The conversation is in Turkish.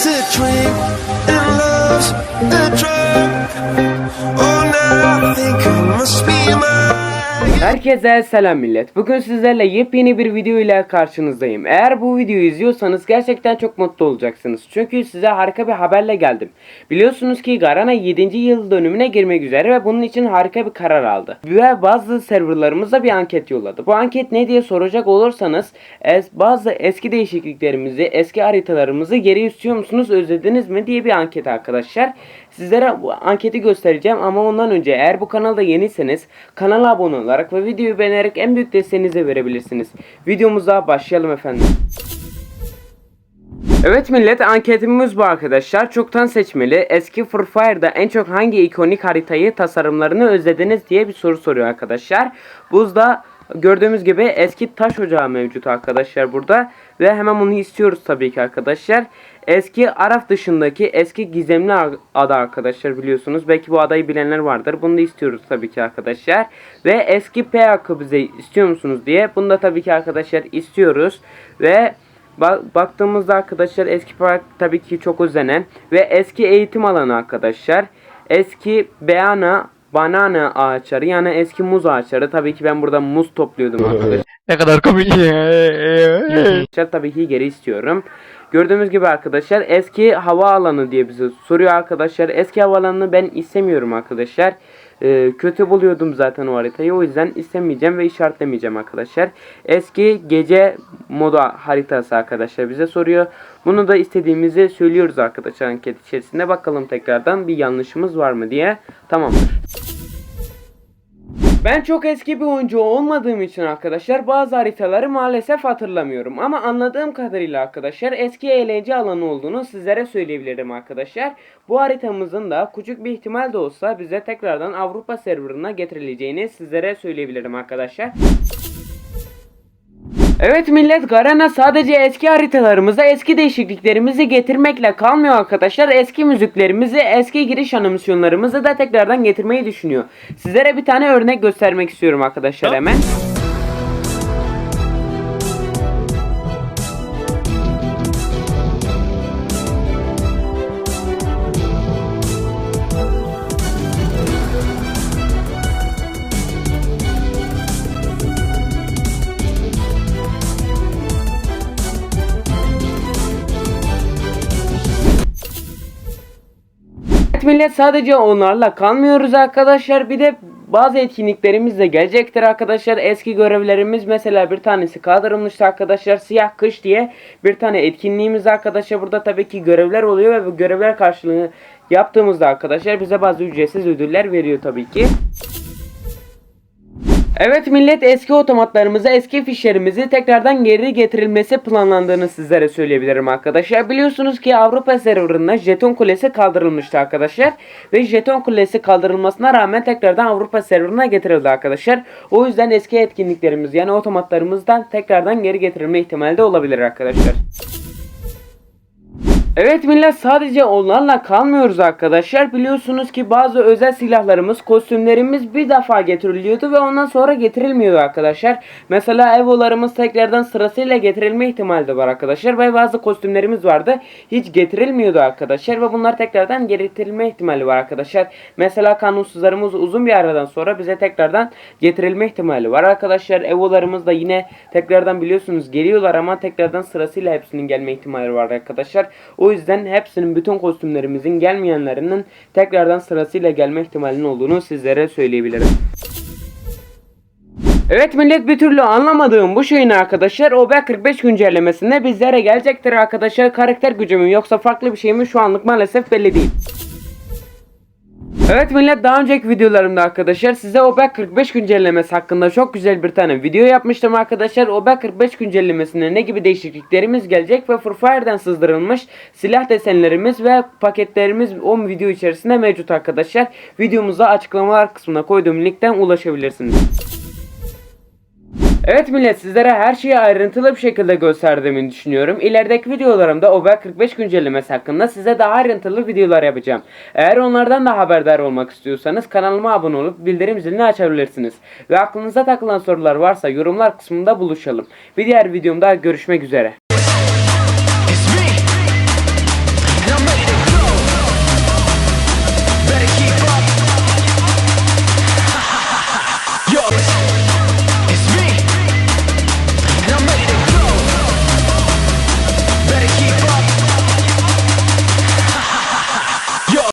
is a dream and love's a drug. Oh, now I think I must be mine. Herkese selam millet. Bugün sizlerle yepyeni bir video ile karşınızdayım. Eğer bu videoyu izliyorsanız gerçekten çok mutlu olacaksınız. Çünkü size harika bir haberle geldim. Biliyorsunuz ki Garana 7. yıl dönümüne girmek üzere ve bunun için harika bir karar aldı. Ve bazı serverlarımıza bir anket yolladı. Bu anket ne diye soracak olursanız es, bazı eski değişikliklerimizi, eski haritalarımızı geri istiyor musunuz, özlediniz mi diye bir anket arkadaşlar. Sizlere anketi göstereceğim ama ondan önce eğer bu kanalda yeniyseniz kanala abone olarak ve videoyu beğenerek en büyük desteğinizi verebilirsiniz. Videomuza başlayalım efendim. Evet millet anketimiz bu arkadaşlar. Çoktan seçmeli. Eski Free Fire'da en çok hangi ikonik haritayı tasarımlarını özlediniz diye bir soru soruyor arkadaşlar. Buzda gördüğümüz gibi eski taş ocağı mevcut arkadaşlar burada. Ve hemen bunu istiyoruz tabii ki arkadaşlar. Eski Araf dışındaki eski gizemli ada arkadaşlar biliyorsunuz. Belki bu adayı bilenler vardır. Bunu da istiyoruz tabii ki arkadaşlar. Ve eski P bize istiyor musunuz diye. Bunu da tabii ki arkadaşlar istiyoruz. Ve Ba- baktığımızda arkadaşlar eski park tabii ki çok özlenen ve eski eğitim alanı arkadaşlar. Eski beana banana ağaçları yani eski muz ağaçları. Tabii ki ben burada muz topluyordum arkadaşlar. Ne kadar komik. Arkadaşlar tabii ki geri istiyorum. Gördüğümüz gibi arkadaşlar eski hava alanı diye bize soruyor arkadaşlar. Eski hava alanını ben istemiyorum arkadaşlar. Ee, kötü buluyordum zaten o haritayı. O yüzden istemeyeceğim ve işaretlemeyeceğim arkadaşlar. Eski gece moda haritası arkadaşlar bize soruyor. Bunu da istediğimizi söylüyoruz arkadaşlar anket içerisinde. Bakalım tekrardan bir yanlışımız var mı diye. Tamamdır. Ben çok eski bir oyuncu olmadığım için arkadaşlar bazı haritaları maalesef hatırlamıyorum. Ama anladığım kadarıyla arkadaşlar eski eğlence alanı olduğunu sizlere söyleyebilirim arkadaşlar. Bu haritamızın da küçük bir ihtimal de olsa bize tekrardan Avrupa serverına getirileceğini sizlere söyleyebilirim arkadaşlar. Evet millet Garana sadece eski haritalarımıza eski değişikliklerimizi getirmekle kalmıyor arkadaşlar. Eski müziklerimizi, eski giriş animasyonlarımızı da tekrardan getirmeyi düşünüyor. Sizlere bir tane örnek göstermek istiyorum arkadaşlar hemen. Evet millet sadece onlarla kalmıyoruz arkadaşlar. Bir de bazı etkinliklerimiz de gelecektir arkadaşlar. Eski görevlerimiz mesela bir tanesi kaldırılmıştı arkadaşlar. Siyah kış diye bir tane etkinliğimiz arkadaşlar. Burada tabii ki görevler oluyor ve bu görevler karşılığını yaptığımızda arkadaşlar bize bazı ücretsiz ödüller veriyor tabii ki. Evet millet eski otomatlarımızı, eski fişlerimizi tekrardan geri getirilmesi planlandığını sizlere söyleyebilirim arkadaşlar. Biliyorsunuz ki Avrupa serverında jeton kulesi kaldırılmıştı arkadaşlar. Ve jeton kulesi kaldırılmasına rağmen tekrardan Avrupa serverına getirildi arkadaşlar. O yüzden eski etkinliklerimiz yani otomatlarımızdan tekrardan geri getirilme ihtimali de olabilir arkadaşlar. Evet millet sadece onlarla kalmıyoruz arkadaşlar. Biliyorsunuz ki bazı özel silahlarımız, kostümlerimiz bir defa getiriliyordu ve ondan sonra getirilmiyordu arkadaşlar. Mesela evolarımız tekrardan sırasıyla getirilme ihtimali de var arkadaşlar. Ve bazı kostümlerimiz vardı. Hiç getirilmiyordu arkadaşlar ve bunlar tekrardan getirilme ihtimali var arkadaşlar. Mesela kanunsuzlarımız uzun bir aradan sonra bize tekrardan getirilme ihtimali var arkadaşlar. Evolarımız da yine tekrardan biliyorsunuz geliyorlar ama tekrardan sırasıyla hepsinin gelme ihtimali var arkadaşlar. O yüzden hepsinin bütün kostümlerimizin gelmeyenlerinin tekrardan sırasıyla gelme ihtimalinin olduğunu sizlere söyleyebilirim. Evet millet bir türlü anlamadığım bu şeyin arkadaşlar OB45 güncellemesinde bizlere gelecektir arkadaşlar. Karakter gücü yoksa farklı bir şey mi şu anlık maalesef belli değil. Evet millet daha önceki videolarımda arkadaşlar size OBEC 45 güncellemesi hakkında çok güzel bir tane video yapmıştım arkadaşlar. OBEC 45 güncellemesine ne gibi değişikliklerimiz gelecek ve Free Fire'den sızdırılmış silah desenlerimiz ve paketlerimiz o video içerisinde mevcut arkadaşlar. Videomuza açıklamalar kısmına koyduğum linkten ulaşabilirsiniz. Evet millet sizlere her şeyi ayrıntılı bir şekilde gösterdiğimi düşünüyorum. İlerideki videolarımda OBEC 45 güncellemesi hakkında size daha ayrıntılı videolar yapacağım. Eğer onlardan da haberdar olmak istiyorsanız kanalıma abone olup bildirim zilini açabilirsiniz. Ve aklınıza takılan sorular varsa yorumlar kısmında buluşalım. Bir diğer videomda görüşmek üzere.